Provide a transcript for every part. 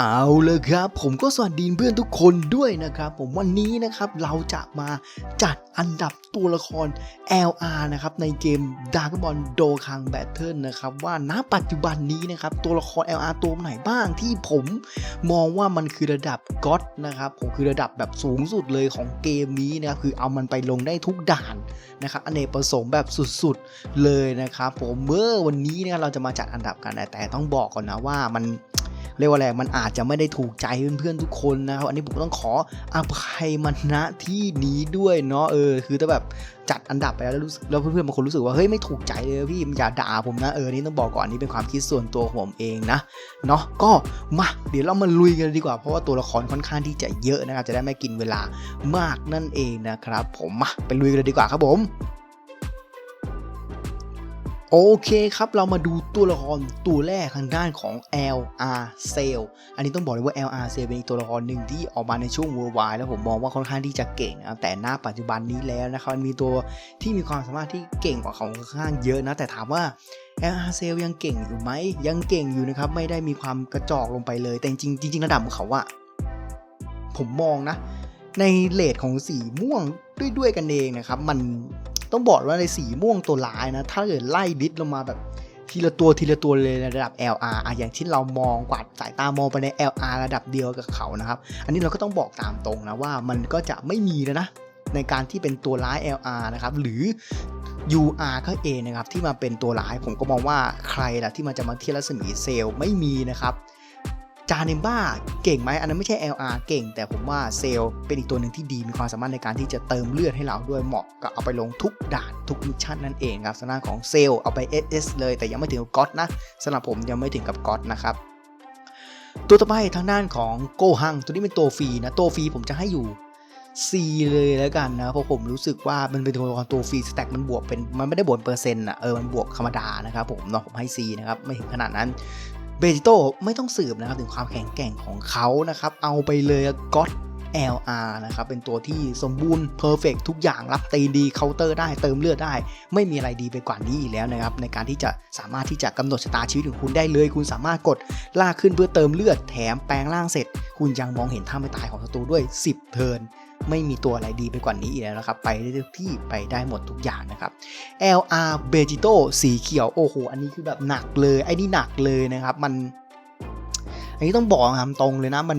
เอาเลยครับผมก็สวัสดีเพื่อนทุกคนด้วยนะครับผมวันนี้นะครับเราจะมาจัดอันดับตัวละคร LR นะครับในเกม Dragon Ball Dokkan Battle นะครับว่าณปัจจุบันนี้นะครับตัวละคร LR ตัวไหนบ้างที่ผมมองว่ามันคือระดับก็อดนะครับผมคือระดับแบบสูงสุดเลยของเกมนี้นะครับคือเอามันไปลงได้ทุกด่านนะครับอเนกประสงค์แบบสุดๆเลยนะครับผมเมื่อวันนี้เนี่ยเราจะมาจัดอันดับกันแต่ต้องบอกก่อนนะว่ามัน เรียกว่าอะไรมันอาจจะไม่ได้ถูกใจเพื่อนๆทุกคนนะครับอันนี้ผมต้องขออภัยมันณที่นี้ด้วยเนาะเออคือถ้าแบบจัดอันดับไปแล้วแล้วรู้สึกแล้วเพื่อนๆบางคนรู้สึกว่าเฮ้ยไม่ถูกใจเลยพี่อย่าด่าผมนะเออนี่ต้องบอกก่อนนนี้เป็นความคิดส่วนตัวของผมเองนะเนาะก็มาเดี๋ยวเรามาลุยกันดีกว่าเพราะว่าตัวละครค่อนข้างที่จะเยอะนะครับจะได้ไม่กินเวลามากนั่นเองนะครับผมมาไปลุยกันเลยดีกว่าครับผม โอเคครับ เรามาดูตัวละครตัวแรกทางด้านของ LR c e l อันนี้ต้องบอกเลยว่า LR c e l เป็นอีกตัวละครหนึ่งที่ออกมาในช่วง Worldwide แล้วผมมองว่าค่อนข้างที่จะเก่งนะครับแต่หน้าปัจจุบันนี้แล้วนะครับมันมีตัวที่มีความสามารถที่เก่งกว่าเขาค่อนข้างเยอะนะ แต่ถามว่า LR c e l ยังเก่งอยู่ไหม ยังเก่งอยู่นะครับ ไม่ได้มีความกระจอกลงไปเลย แต่จริงจริงระดับของเขาอะผมมองนะ ในเลทของสีม่วงด้วยด้วยกันเองนะครับ มัน ต้องบอกว่าในสีม่วงตัวร้ายนะ ถ้าเกิดไล่ดิสลงมาแบบทีละตัวทีละตัวเลยในระดับ LR อะอย่างที่เรามองกวาดสายตามองไปใน LR ระดับเดียวกับเขานะครับ อันนี้เราก็ต้องบอกตามตรงนะว่ามันก็จะไม่มีแล้วนะในการที่เป็นตัวร้าย LR นะครับ หรือ UR ก็เองนะครับ ที่มาเป็นตัวร้ายผมก็มองว่าใครล่ะที่มันจะมาเทียรัศมีเซลล์ไม่มีนะครับ จาเนมบ้าเก่งไหมอันนั้นไม่ใช่ LR เก่ง แต่ผมว่าเซลเป็นอีกตัวหนึ่งที่ดีมีความสามารถในการที่จะเติมเลือดให้เราด้วยเหมาะกับเอาไปลงทุกด่านทุกมิชชั่นนั่นเองครับสำหรับของเซลเอาไป SS เลยแต่ยังไม่ถึงกับก็อตนะสำหรับผมยังไม่ถึงกับก็อตนะครับตัวต่อไปทางด้านของโกฮังตัวนี้เป็นตัวฟรีนะตัวฟรีผมจะให้อยู่ C เลยแล้วกันนะเพราะผมรู้สึกว่ามันเป็นตัวละครตัวฟรีสแต็กมันบวกเป็นมันไม่ได้บวกเปอร์เซ็นต์อะเออมันบวกธรรมดานะครับผมเนาะผมให้ C นะครับไม่ถึงขนาดนั้น เบจิโตไม่ต้องสืบนะครับถึงความแข็งแกร่งของเขานะครับ เอาไปเลยก็อต LR นะครับ เป็นตัวที่สมบูรณ์เพอร์เฟกทุกอย่างรับตีดีเคาน์เตอร์ได้เติมเลือดได้ ไม่มีอะไรดีไปกว่านี้อีกแล้วนะครับ ในการที่จะสามารถที่จะกำหนดชะตาชีวิตของคุณได้เลย คุณสามารถกดลากขึ้นเพื่อเติมเลือดแถมแปลงร่างเสร็จ คุณยังมองเห็นท่าไม่ตายของศัตรูด้วย 10 เทิร์น ไม่มีตัวอะไรดีไปกว่านี้อีกแล้วนะครับ ไปได้ทุกที่ไปได้หมดทุกอย่างนะครับ LR b e g i t o สีเขียว โอ้โห อันนี้คือแบบหนักเลย ไอ้นี่หนักเลยนะครับ มัน อันนี้ต้องบอกตามตรงเลยนะ มัน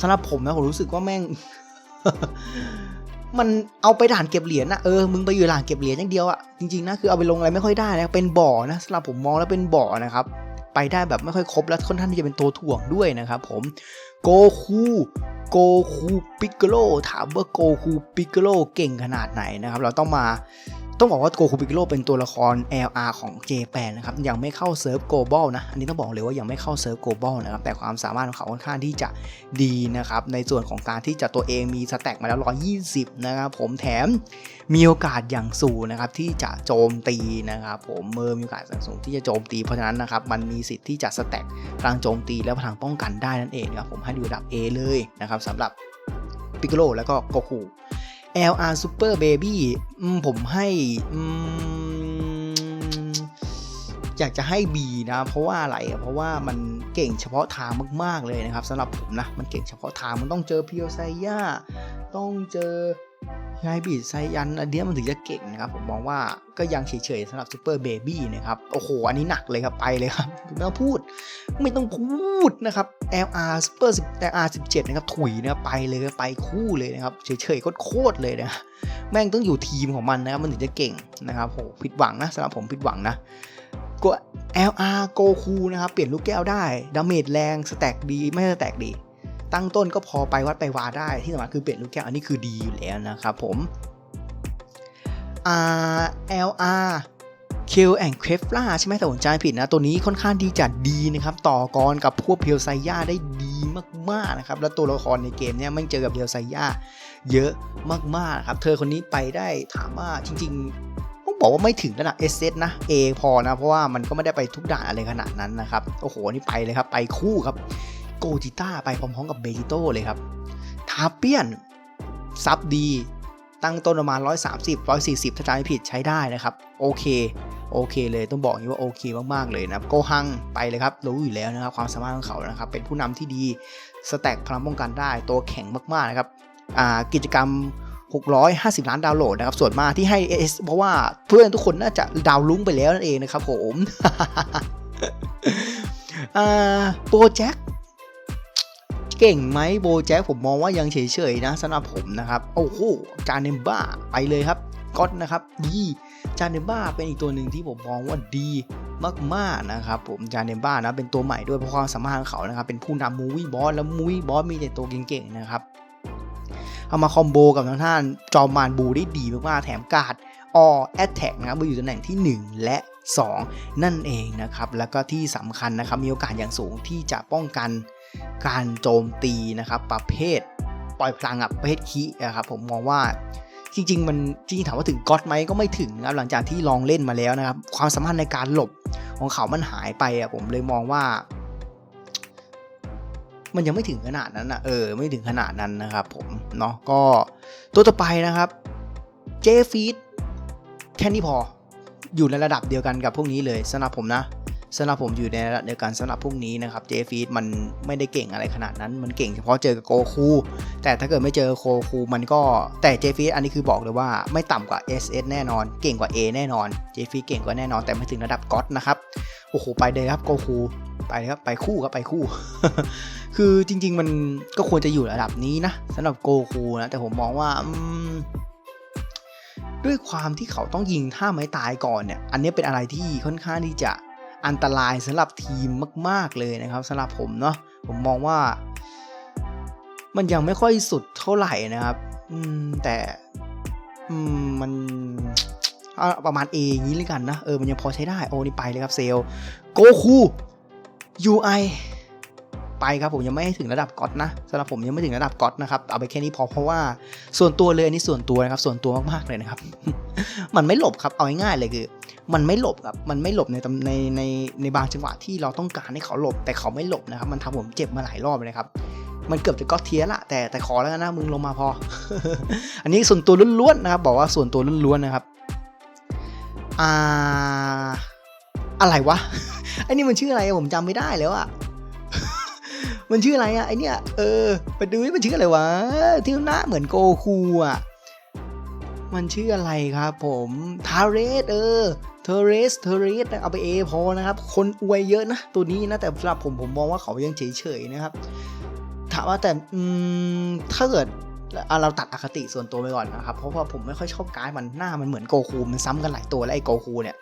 สำหรับผมนะผมรู้สึกว่าแม่ง มันเอาไปด่านเก็บเหรียญนะเออ มึงไปอยู่ด่านเก็บเหรียญอย่างเดียวอะจริงๆนะ คือเอาไปลงอะไรไม่ค่อยได้นะเป็นบ่อนะสำหรับผมมองแล้วเป็นบ่อนะครับ ไปได้แบบไม่ค่อยครบ และค่อนข้างที่จะเป็นตัวถ่วงด้วยนะครับผมโกคูโกคูปิกโลถามว่าโกคูปิกโลเก่งขนาดไหนนะครับ เราต้องมา ต้องบอกว่าโกคูปิกโลเป็นตัวละคร LR ของ j p a n นะครับยังไม่เข้าเซิร์ฟ global นะอันนี้ต้องบอกเลยว่ายังไม่เข้าเซิร์ฟ global นะครับแต่ความสามารถของเขาค่อนข้างที่จะดีนะครับในส่วนของการที่จะตัวเองมีสแต็กมาแล้ว 120 นะครับผมแถมมีโอกาสอย่างสูงนะครับที่จะโจมตีนะครับผมเมื่อมีโอกาสอย่างสูงที่จะโจมตีเพราะฉะนั้นนะครับมันมีสิทธิ์ที่จะสแต็กพลังโจมตีและพลังป้องกันได้นั่นเองนะครับผมให้ดูระดับ A เลยนะครับสำหรับปิกโลแล้วก็โกคู LR Super Baby ผมให้อยากจะให้ B นะ เพราะว่าอะไร เพราะว่ามันเก่งเฉพาะทางมาก ๆ เลยนะครับสำหรับผมนะ มันเก่งเฉพาะทางมันต้องเจอพิโอไซย่าต้องเจอ ไฮบีดไซยันอันเนี้ยมันถึงจะเก่งนะครับ ผมมองว่าก็ยังเฉยๆสำหรับซูเปอร์เบบี้นะครับ โอ้โห อันนี้หนักเลยครับ ไปเลยครับ ไม่ต้องพูด ไม่ต้องพูดนะครับ LR Super 10 LR 17 นะครับ ถุยนะครับไปเลยไปคู่เลยนะครับเฉยๆโคตรเลยนะแม่งต้องอยู่ทีมของมันนะครับมันถึงจะเก่งนะครับโหผิดหวังนะสำหรับผมผิดหวังนะก็ LR โกคูนะครับ เปลี่ยนลูกแก้วได้ดาเมจแรงสแต็กดีไม่สแต็กดี ตั้งต้นก็พอไปวัดไปวาได้ที่สำคัญคือเปลี่ยนลูกแก้วอันนี้คือดีอยู่แล้วนะครับผม R LR เคลแอนเคฟล่าใช่ไหมแต่ผมจำผิดนะ ตัวนี้ค่อนข้างที่จะดีนะครับ ต่อกรกับพวกเพียวไซย่าได้ดีมากๆนะครับ แล้วตัวละครในเกมเนี้ยไม่เจอกับเพียวไซย่าเยอะมากๆครับ เธอคนนี้ไปได้ถามว่าจริงๆต้องบอกว่าไม่ถึงระดับ S นะ A พอนะ เพราะว่ามันก็ไม่ได้ไปทุกด่านอะไรขนาดนั้นนะครับ โอ้โห นี่ไปเลยครับ ไปคู่ครับ โกจิต้าไปพร้อมๆกับเบจิโต้เลยครับทาเปียน ซับดี ตั้งต้นประมาณ 130 140 ถ้าจำไม่ผิดใช้ได้นะครับ โอเค โอเคเลยต้องบอกอย่างนี้ว่าโอเคมากๆเลยนะครับโกฮังไปเลยครับ รู้อยู่แล้วนะครับ ความสามารถของเขานะครับ เป็นผู้นำที่ดี สแต็กพลังป้องกันได้ ตัวแข็งมากๆนะครับกิจกรรม 650 ล้านดาวน์โหลดนะครับ ส่วนมากที่ให้ AS เพราะว่าเพื่อนทุกคนน่าจะดาวลุ้งไปแล้วนั่นเองนะครับผม โปรแจ็ค เก่งไหมโบแจ็คผมมองว่ายังเฉยๆนะสำหรับผมนะครับ โอ้โหจานเนมบ้าไปเลยครับก็อตนะครับดีจานเนมบ้าเป็นอีกตัวหนึ่งที่ผมมองว่าดีมากๆนะครับผมจานเนมบ้านะเป็นตัวใหม่ด้วยเพราะความสามารถของเขานะครับเป็นผู้นำมูวี่บอสแล้วมูวี่บอสมีแต่ตัวเก่งๆนะครับเอามาคอมโบกับทางท่านจอมมานบูได้ดีมากๆแถมการ์ดออแอตแทกนะครับมาอยู่ตำแหน่งที่ 1 และ 2 นั่นเองนะครับ แล้วก็ที่สำคัญนะครับ มีโอกาสอย่างสูงที่จะป้องกัน การโจมตีนะครับประเภทปล่อยพลังอะประเภทคีนะครับผมมองว่าจริงๆมันจริงๆถามว่าถึงก๊อตไหมก็ไม่ถึงนะครับหลังจากที่ลองเล่นมาแล้วนะครับ ความสามารถในการหลบของเขามันหายไปอะผมเลยมองว่า มันยังไม่ถึงขนาดนั้นนะเออ ไม่ถึงขนาดนั้นนะครับ ผมเนาะก็ตัวต่อไปนะครับเจฟีดแค่นี้พออยู่ในระดับเดียวกันกับพวกนี้เลยสำหรับผมนะ สำหรับผมอยู่ในระดับเดียวกันสำหรับพวกนี้นะครับเจฟีดมันไม่ได้เก่งอะไรขนาดนั้น มันเก่งเฉพาะเจอกับโกคูแต่ถ้าเกิดไม่เจอโกคูมันก็แต่เจฟีดอันนี้คือบอกเลยว่าไม่ต่ำกว่า SS แน่นอน เก่งกว่า A แน่นอนเจฟีดเก่งกว่าแน่นอน แต่ไม่ถึงระดับก็อตนะครับโอ้โหไปเลยครับโกคูไปเลยครับไปคู่ครับไปคู่ คือจริง ๆ มันก็ควรจะอยู่ระดับนี้นะสำหรับโกคูนะแต่ผมมองว่าด้วยความที่เขาต้องยิงท่าไม้ตายก่อนเนี่ย อันนี้เป็นอะไรที่ค่อนข้างที่จะ อันตรายสำหรับทีมมาก ๆ เลยนะครับสำหรับผมเนาะผมมองว่า มันยังไม่ค่อยสุดเท่าไหร่นะครับ อืมแต่อืมมันประมาณ A อย่างนี้เลยกันนะ เออ มันยังพอใช้ได้ โอ้นี่ไปเลยครับเซลโกคู UI ไปครับผมยังไม่ให้ถึงระดับก๊อตนะสำหรับผมยังไม่ถึงระดับก๊อตนะครับเอาไปแค่นี้พอเพราะว่าส่วนตัวเลยอันนี้ส่วนตัวนะครับส่วนตัวมากๆเลยนะครับ มันไม่หลบครับเอาง่ายๆเลยคือ มันไม่หลบครับมันไม่หลบในในในในบางจังหวะที่เราต้องการให้เขาหลบ แต่เขาไม่หลบนะครับ มันทำผมเจ็บมาหลายรอบเลยครับมันเกือบจะก๊อตเทียละแต่แต่ขอแล้วนะมึงลงมาพอ อันนี้ส่วนตัวล้วนๆนะครับ บอกว่าส่วนตัวล้วนๆนะครับอ่าอะไรวะไอ้นี่มันชื่ออะไรผมจำไม่ได้แล้วอะ มันชื่ออะไรอะไอเนี่ยเออไปดูมันชื่ออะไรวะที่หน้าเหมือนโกคูอะมันชื่ออะไรครับผมทาเรสเออเทเรสเทเรสเอาไปเอพอนะครับ คนอวยเยอะนะ ตัวนี้นะ แต่สำหรับผมผมมองว่าเขายังเฉยๆนะครับ ถามว่าแต่ถ้าเกิดเราตัดอคติส่วนตัวไปก่อนนะครับ เพราะว่าผมไม่ค่อยชอบการ์ดมันหน้ามันเหมือนโกคูมันซ้ำกันหลายตัวแล้วไอ้โกคูเนี่ย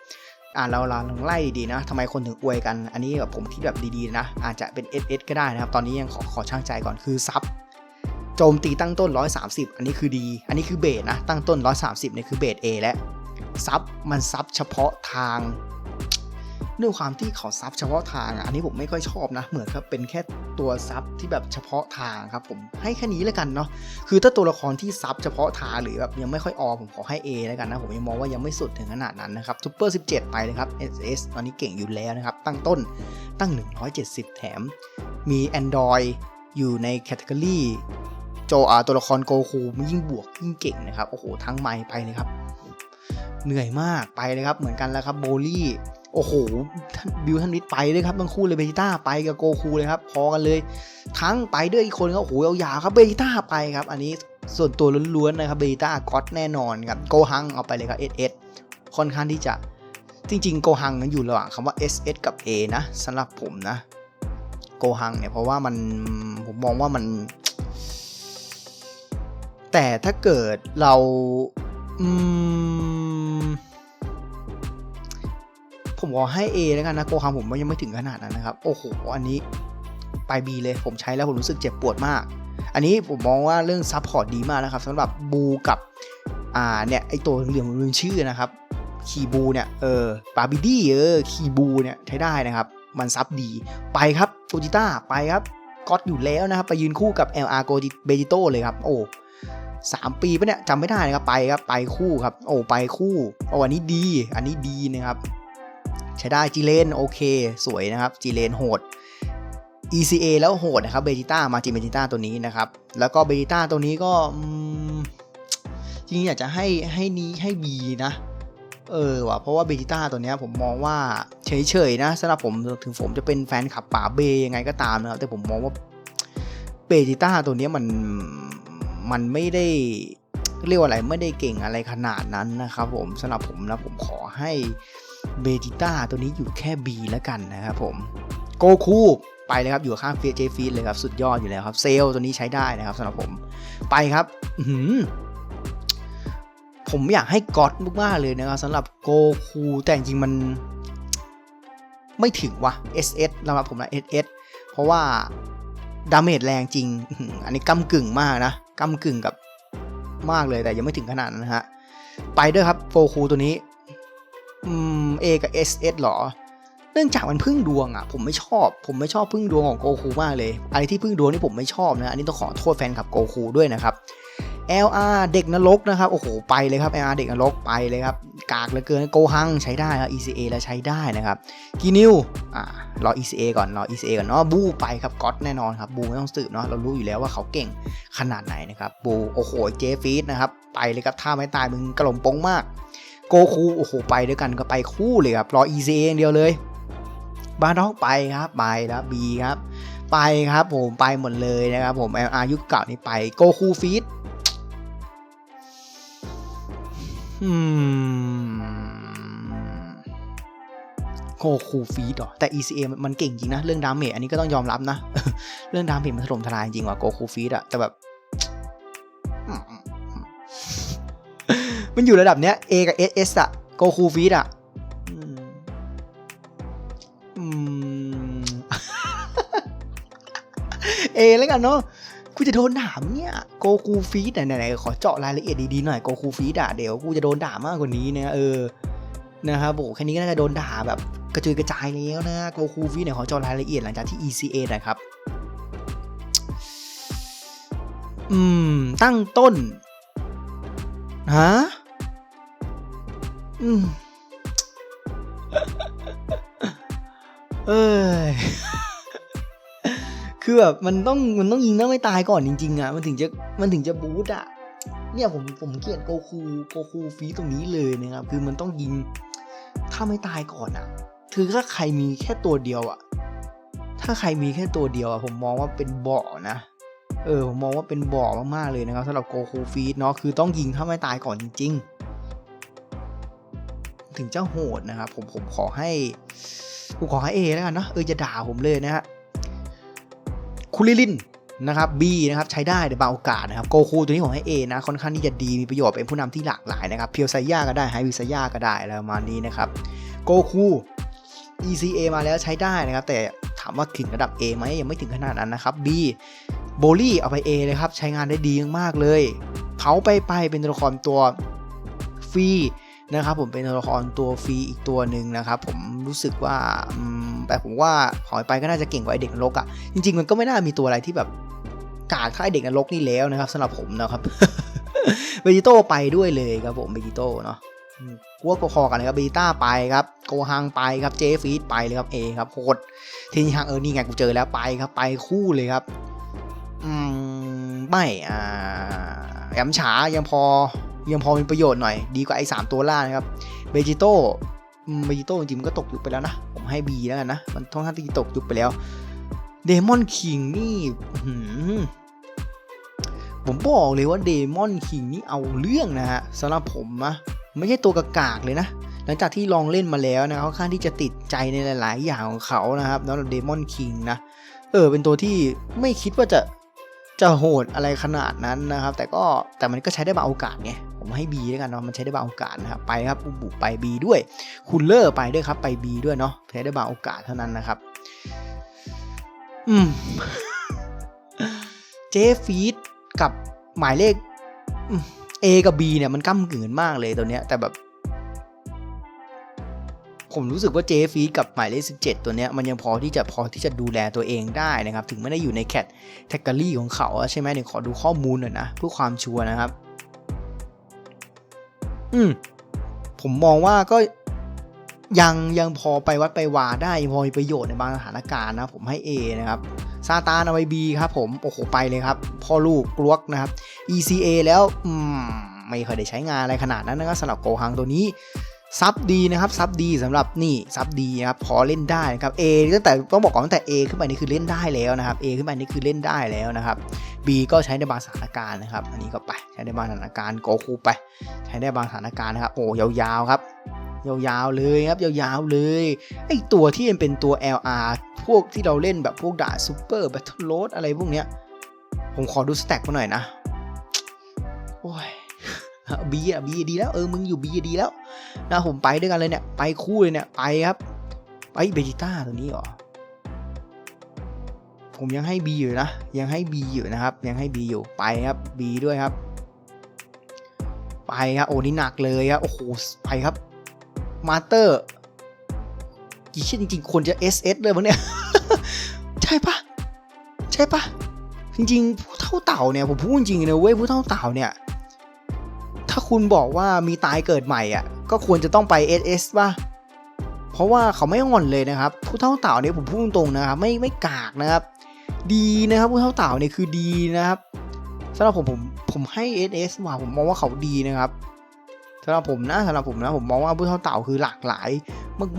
อ่าเราลองไล่ดีนะทำไมคนถึงอวยกัน อันนี้แบบผมที่แบบดีๆนะ อาจจะเป็น SS ก็ได้นะครับ ตอนนี้ยังขอขอช่างใจก่อนคือซับโจมตีตั้งต้น 130 อันนี้คือดี อันนี้คือเบสนะ ตั้งต้น 130เนี่ยคือเบส A และซับมันซับเฉพาะทาง ด้วยความที่เขาซับเฉพาะทางอันนี้ผมไม่ค่อยชอบนะ เหมือนครับเป็นแค่ตัวซับที่แบบเฉพาะทางครับผมให้แค่นี้แล้วกันเนาะคือถ้าตัวละครที่ซับเฉพาะทางหรือแบบยังไม่ค่อยออผมขอให้ A แล้วกันนะ ผมยังมองว่ายังไม่สุดถึงขนาดนั้นนะครับซูเปอร์17 ไปเลยครับ SS ตอนนี้เก่งอยู่แล้วนะครับ ตั้งต้นตั้ง 170 แถม มี Android อยู่ในแคตตากรีโจอาตัวละครโกคูยิ่งบวกยิ่งเก่งนะครับ โอ้โห ทั้งไม้ไปเลยครับ เหนื่อยมากไปเลยครับ เหมือนกันแล้วครับโบลี่ โอ้โห บิวทันนิดไปเลยครับทั้งคู่เลยเบจิต้าไปกับโกคูเลยครับพอกันเลย ทั้งไปด้วยอีกคนก็โอ้โหยาวๆครับเบจิต้าไปครับ อันนี้ส่วนตัวล้วนๆนะครับเบจิต้าก็อตแน่นอนครับโกฮังเอาไปเลยครับ SS ค่อนข้างที่จะจริงๆโกฮังนั้นอยู่ระหว่างคำว่า SS กับ A นะสำหรับผมนะโกฮังเนี่ยเพราะว่ามันผมมองว่ามัน แต่ถ้าเกิดเราอืม ผมขอให้ A แล้วกันนะโกฮังผมยังไม่ถึงขนาดนั้นนะครับ โอ้โห อันนี้ไป B เลยผมใช้แล้วผมรู้สึกเจ็บปวดมาก อันนี้ผมมองว่าเรื่องซับพอร์ตดีมากนะครับสำหรับบูกับอ่าเนี่ยไอตัวเหลี่ยมลืมชื่อนะครับคีบูเนี่ยเออบาบิดี้เออคีบูเนี่ยใช้ได้นะครับ มันซับดีไปครับโกจิต้าไปครับก็อดอยู่แล้วนะครับ ไปยืนคู่กับ LR โกจิเบจิโตเลยครับ โอ้สามปีปะเนี่ยจำไม่ได้นะครับไปครับไปคู่ครับ โอ้ไปคู่โอ้อันนี้ดี อันนี้ดีนะครับ ใช้ได้จีเลนโอเค สวยนะครับจีเลนโหด ECA แล้วโหดนะครับเบจิต้ามาจิเบจิต้าตัวนี้นะครับ แล้วก็เบจิต้าตัวนี้ก็จริงๆอยากจะให้ให้นี้ให้ B นะเออว่ะเพราะว่าเบจิต้าตัวเนี้ยผมมองว่าเฉยๆนะสำหรับผมถึงผมจะเป็นแฟนขับป่าเบยังไงก็ตามนะครับแต่ผมมองว่าเบจิต้าตัวเนี้ยมันมันไม่ได้เรียกว่าอะไรไม่ได้เก่งอะไรขนาดนั้นนะครับผมสำหรับผมนะผมขอให้ เบจิต้าตัวนี้อยู่แค่ B แล้วกันนะครับผมโกคูไปเลยครับอยู่ข้างเฟียเจฟีดเลยครับสุดยอดอยู่แล้วครับเซลตัวนี้ใช้ได้นะครับสำหรับผมไปครับผมอยากให้ก๊อตมากๆเลยนะครับสำหรับโกคูแต่จริงๆมันไม่ถึงวะ SS สำหรับผมนะ SS เพราะว่าดาเมจแรงจริง อันนี้กำกึ่งมากนะกำกึ่งกับมากเลยแต่ยังไม่ถึงขนาดนั้นนะฮะไปด้วยครับโกคูตัวนี้ อืม A กับ SS หรอ เนื่องจากมันพึ่งดวงอะ ผมไม่ชอบ ผมไม่ชอบพึ่งดวงของโกคูมากเลย อะไรที่พึ่งดวงนี่ผมไม่ชอบนะ อันนี้ต้องขอโทษแฟนคลับโกคูด้วยนะครับ LR เด็กนรกนะครับ โอ้โห ไปเลยครับ LR เด็กนรกไปเลยครับ กากเหลือเกินโกฮังใช้ได้ครับ ECA แล้วใช้ได้นะครับกีนิวอ่ารอ ECA ก่อนรอ ECA ก่อนเนาะบูไปครับก๊อตแน่นอนครับบูไม่ต้องสืบเนาะเรารู้อยู่แล้วว่าเขาเก่งขนาดไหนนะครับบูโอ้โหเจฟีดนะครับไปเลยครับถ้าไม่ตายมึงกระหล่ำปงมาก โกคูโอ้โหไปด้วยกันก็ไปคู่เลยครับรอ ECA อย่างเดียวเลยบาร์ด็อกไปครับไปแล้วบีครับ ไปครับผมไปหมดเลยนะครับผม LR ยุเก่านี่ไปโกคูฟีดอืมโคคูฟีดหรอ แต่ ECA มันเก่งจริงนะ เรื่องดาเมจอันนี้ก็ต้องยอมรับนะ เรื่องดาเมจมันถล่มทลายจริงว่ะโกคูฟีดอะแต่แบบ มันอยู่ระดับเนี้ย A กับ SS อะโกคูฟีดอะอืมอืมเอแล้วกันเนาะกูจะโดนด่ามเนี่ยโกคูฟีดไหนๆขอเจาะรายละเอียดดีๆหน่อยโกคูฟีดอะเดี๋ยวกูจะโดนด่ามากกว่านี้นะเออนะครับโอ้แค่นี้ก็น่าจะโดนด่าแบบกระจุยกระจายแล้วนะโกคูฟีดเนี่ยขอเจาะรายละเอียดหลังจากที่ ECA น่อยครับอืม ตั้งต้นฮะ เอ้ยคือแบบมันต้องมันต้องยิงแล้วไม่ตายก่อนจริง ๆอะมันถึงจะมันถึงจะบูทอะ เนี่ยผมผมเกลียดโกคูโกคูฟีตรงนี้เลยนะครับ คือมันต้องยิง ถ้าไม่ตายก่อนอะ คือถ้าใครมีแค่ตัวเดียวอะ ถ้าใครมีแค่ตัวเดียวอะผมมองว่าเป็นเบาะนะเออผมมองว่าเป็นเบาะมากๆเลยนะครับสำหรับโกคูฟีดเนาะคือต้องยิงถ้าไม่ตายก่อนจริง ๆ ถึงจะโหดนะครับผมผมขอให้ผมขอให้เอแล้วกันเนาะเออจะด่าผมเลยนะฮะคุริลินนะครับ B นะครับใช้ได้ในบางโอกาสนะครับโกคูตัวนี้ของให้ A นะค่อนข้างที่จะดีมีประโยชน์เป็นผู้นำที่หลากหลายนะครับเพียวไซย่าก็ได้ไฮวิไซย่าก็ได้อะไรประมาณนี้นะครับโกคู ECA มาแล้วใช้ได้นะครับ แต่ถามว่าถึงระดับ A ไหมยังไม่ถึงขนาดนั้นนะครับ B โบลี่เอาไป A เลยครับ ใช้งานได้ดีมากเลยเผาไปไปเป็นตัวละครตัวฟรี นะครับผมเป็นตัวละครตัวฟรีอีกตัวหนึ่งนะครับผมรู้สึกว่าแต่ผมว่าหอยไปก็น่าจะเก่งกว่าไอเด็กนรกอะ่ะจริง ๆ มันก็ไม่น่ามีตัวอะไรที่แบบกาดค่ายเด็กนรกนี่แล้วนะครับสำหรับผมนะครับเบจิโต้ไปด้วยเลยครับผมเบจิโต้เนาะกัวก็คอกันเลยครับเบจิต้าไปครับโกฮังไปครับเจฟีดไปเลยครับเอครับโคตรทีนี้ฮังเออนี่ไงกูเจอแล้วไปครับ ไปคู่เลยครับอืมไม่อ่าแอมฉายังพอ ยังพอมีประโยชน์หน่อย ดีกว่าไอ้สามตัวล่านะครับเบจิโต้เบจิโต้จริงๆมันก็ตกยุคไปแล้วนะ ผมให้ B แล้วกันนะ มันท่องท่าที่ตกยุคไปแล้วเดมอนคิงนี่ผมบอกเลยว่าเดมอนคิงนี่เอาเรื่องนะฮะสำหรับผมนะไม่ใช่ตัวกากากเลยนะ หลังจากที่ลองเล่นมาแล้วนะค่อนข้างที่จะติดใจในหลาย ๆ อย่างของเขานะครับแล้วเดมอนคิงนะ เออ เป็นตัวที่ไม่คิดว่าจะจะโหดอะไรขนาดนั้นนะครับ แต่ก็แต่มันก็ใช้ได้บางโอกาสไง ผมให้ B ด้วยกันเนาะมันใช้ได้บางโอกาสนะครับไปครับอุบุไป B ด้วยคุณเลอร์ไปด้วยครับไป B ด้วยเนาะใช้ได้บางโอกาสเท่านั้นนะครับ อืมเจฟีดกับหมายเลขอืม A กับ B เนี่ยมันก้ากึ่งกันมากเลยตัวเนี้ยแต่แบบ ผมรู้สึกว่าเจฟีดกับหมายเลข 17 ตัวเนี้ยมันยังพอที่จะพอที่จะดูแลตัวเองได้นะครับ ถึงไม่ได้อยู่ในแคตแทกเกอรี่ของเขาใช่ไหมเดี๋ยวขอดูข้อมูลหน่อยนะเพื่อความชัวร์นะครับ อืมผมมองว่าก็ยังยังพอไปวัดไปวาได้พอมีประโยชน์ในบางสถานการณ์นะผมให้ A นะครับซาตานเอาไว้ B ครับผมโอ้โหไปเลยครับพ่อลูกกลวกนะครับ ECA แล้ว อืม ไม่เคยได้ใช้งานอะไรขนาดนั้นนะครับสำหรับโกฮังตัวนี้ ซับดีนะครับซับดีสำหรับนี่ซับดีนะครับพอเล่นได้นะครับ A ตั้งแต่ต้องบอกก่อนตั้งแต่ A ขึ้นไปนี่คือเล่นได้แล้วนะครับ A ขึ้นไปนี่คือเล่นได้แล้วนะครับ B ก็ใช้ในบางสถานการณ์นะครับ อันนี้ก็ไปใช้ในบางสถานการณ์โกคูไป ใช้ได้บางสถานการณ์นะครับโอ้ยาวๆครับยาวๆเลยครับยาวๆเลยไอตัวที่มันเป็นตัว LR พวกที่เราเล่นแบบพวกด่าซูเปอร์แบทเทิลโรดอะไรพวกเนี้ยผมขอดูสแต็กมาหน่อยนะโอ้ย บีอะบีดีแล้วเออมึงอยู่บีดีแล้วนะผมไปด้วยกันเลยเนี่ยไปคู่เลยเนี่ยไปครับ ไปเบจิต้าตัวนี้เหรอผมยังให้ B อยู่นะ ยังให้ B อยู่นะครับ ยังให้ B อยู่ไปครับ B ด้วยครับ ไปครับโอ้นี่หนักเลยครับโอ้โหไปครับมาสเตอร์กี่ชิ้นจริงๆควรจะ SS เลยมั้งเนี่ย ใช่ปะใช่ปะจริงๆผู้เท่าเต่าเนี่ยผมพูดจริงๆนะเว้ยผู้เท่าเต่าเนี่ย ถ้าคุณบอกว่ามีตายเกิดใหม่อะ ก็ควรจะต้องไป SS ป่ะ เพราะว่าเขาไม่อ่อนเลยนะครับ ผู้เท่าเต่าเนี่ยผมพูดตรงๆนะครับ ไม่ไม่กากนะครับ ดีนะครับผู้เท่าเต่าเนี่ยคือดีนะครับสำหรับผมผมผมให้ SS ว่าผมมองว่าเขาดีนะครับสำหรับผมนะสำหรับผมนะผมมองว่าผู้เท่าเต่าคือหลากหลาย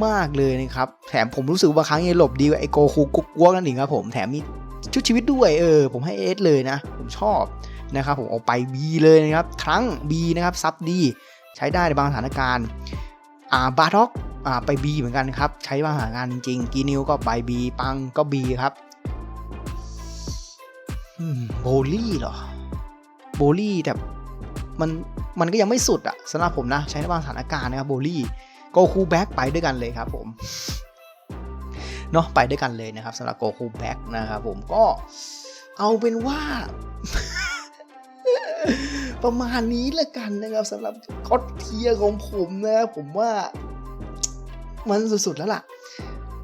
มากๆเลยนะครับ แถมผมรู้สึกบางครั้งยังหลบดีกว่าไอโกคูกุ๊กวัวกันเอีกครับผมแถมมีชุดชีวิตด้วยเออ ผมให้ SS เลยนะ ผมชอบ นะครับผมเอาไป B เลยนะครับครั้ง B นะครับซับดีใช้ได้ในบางสถานการณ์อ่าบาร์ท็อกอ่าไป B เหมือนกันครับ ใช้บางสถานการณ์จริงๆกีนิวก็ไป B ปังก็ B ครับโบลี่เหรอโบลี่แต่มันมันก็ยังไม่สุดอะสำหรับผมนะ ใช้ในบางสถานการณ์นะครับโบลี่โกคูแบ็กไปด้วยกันเลยครับผมเนาะไปด้วยกันเลยนะครับสำหรับโกคูแบ็กนะครับผมก็เอาเป็นว่า ประมาณนี้ละกันนะครับสำหรับก็อตเทียของผมนะครับผมว่ามันสุดๆแล้วล่ะ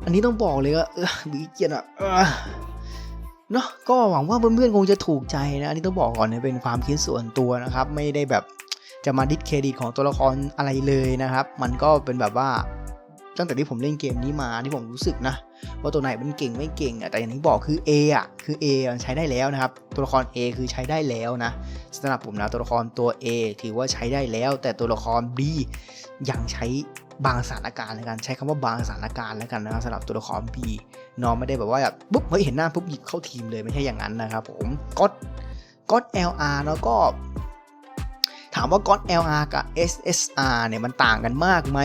อันนี้ต้องบอกเลยว่าเออบีเกียนอะเออเนาะก็หวังว่าเพื่อนๆคงจะถูกใจนะอันนี้ต้องบอกก่อนนะเป็นความคิดส่วนตัวนะครับ ไม่ได้แบบจะมาดิสเครดิตของตัวละครอะไรเลยนะครับ มันก็เป็นแบบว่าตั้งแต่ที่ผมเล่นเกมนี้มาที่ผมรู้สึกนะ ว่าตัวไหนมันเก่งไม่เก่งอะแต่อย่างที่บอกคือ A อะคือ A มันใช้ได้แล้วนะครับ ตัวละคร A คือใช้ได้แล้วนะสำหรับผมนะตัวละครตัว A ถือว่าใช้ได้แล้ว แต่ตัวละคร B ยังใช้บางสถานการณ์ในการใช้คำว่าบางสถานการณ์แล้วกันนะครับสำหรับตัวละคร B น้องไม่ได้แบบว่าแบบปุ๊บเฮ้ยเห็นหน้าปุ๊บหยิบเข้าทีมเลยไม่ใช่อย่างนั้นนะครับผมก็ก็ LR แล้วก็ถามว่าก็ LR กับ SSR เนี่ยมันต่างกันมากไหม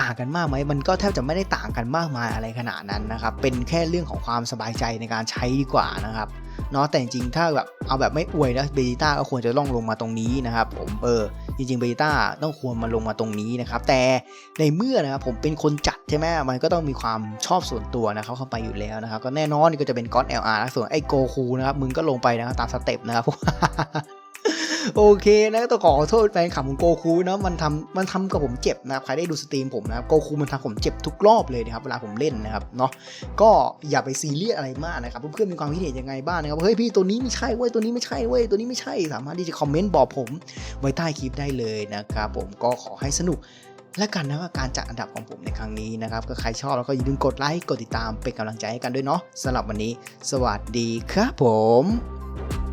ต่างกันมากไหมมันก็แทบจะไม่ได้ต่างกันมากมายอะไรขนาดนั้นนะครับ เป็นแค่เรื่องของความสบายใจในการใช้ดีกว่านะครับเนาะแต่จริงๆถ้าแบบเอาแบบไม่อวยนะเบจิต้าก็ควรจะล่องลงมาตรงนี้นะครับผมเออจริงๆเบจิต้าต้องควรมาลงมาตรงนี้นะครับ แต่ในเมื่อนะครับผมเป็นคนจัดใช่ไหมมันก็ต้องมีความชอบส่วนตัวนะครับเข้าไปอยู่แล้วนะครับ ก็แน่นอนนี่ก็จะเป็นก้อน LR นะส่วนไอ้โกคูนะครับมึงก็ลงไปนะครับตามสเต็ปนะครับ โอเคนะต้องขอโทษแฟนคลับของโกคูนะมันทำมันทำกับผมเจ็บนะครับใครได้ดูสตรีมผมนะครับโกคูมันทำผมเจ็บทุกรอบเลยนะครับเวลาผมเล่นนะครับเนาะก็อย่าไปซีเรียสอะไรมากนะครับเพื่อนๆมีความคิดเห็นยังไงบ้างนะครับเฮ้ยพี่ตัวนี้ไม่ใช่เว้ยตัวนี้ไม่ใช่เว้ยตัวนี้ไม่ใช่สามารถที่จะคอมเมนต์บอกผมไว้ใต้คลิปได้เลยนะครับผมก็ขอให้สนุกและกันนะว่าการจัดอันดับของผมในครั้งนี้นะครับก็ใครชอบแล้วก็อย่าลืมกดไลค์กดติดตามเป็นกำลังใจให้กันด้วยเนาะสำหรับวันนี้ สวัสดีครับผม